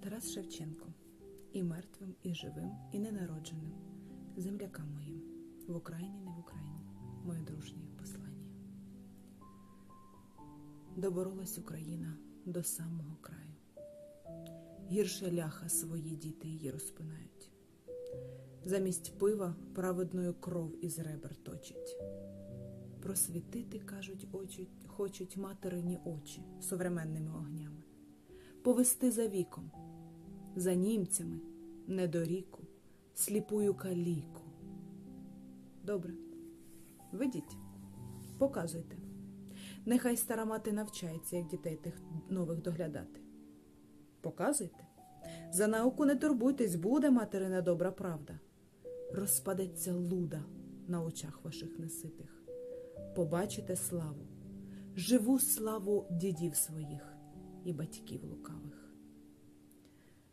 Тарас Шевченко і мертвим, і живим, і ненародженим, землякам моїм, в Україні, не в Україні, моє дружнє послання. Доборолась Україна до самого краю. Гірше ляха свої діти її розпинають. Замість пива праведною кров із ребер точить. Просвітити, кажуть, очі, хочуть материні очі современними огнями, повести за віком, за німцями, недоріку, сліпую каліку. Добре, видіть, показуйте. Нехай стара мати навчається, як дітей тих нових доглядати. Показуйте. За науку не турбуйтесь, буде материна добра правда. Розпадеться луда на очах ваших неситих. Побачите славу, живу славу дідів своїх і батьків лукавих.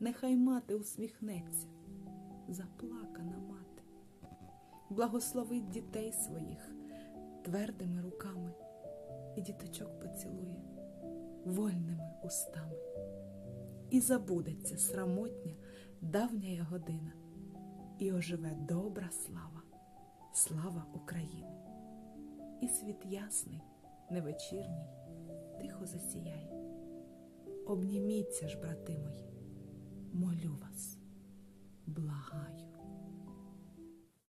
Нехай мати усміхнеться, заплакана мати, благословить дітей своїх твердими руками і діточок поцілує вольними устами. І забудеться срамотня давня година, і оживе добра слава, слава України. І світ ясний, невечірній, тихо засіяє. Обніміться ж, брати мої, молю вас, благаю.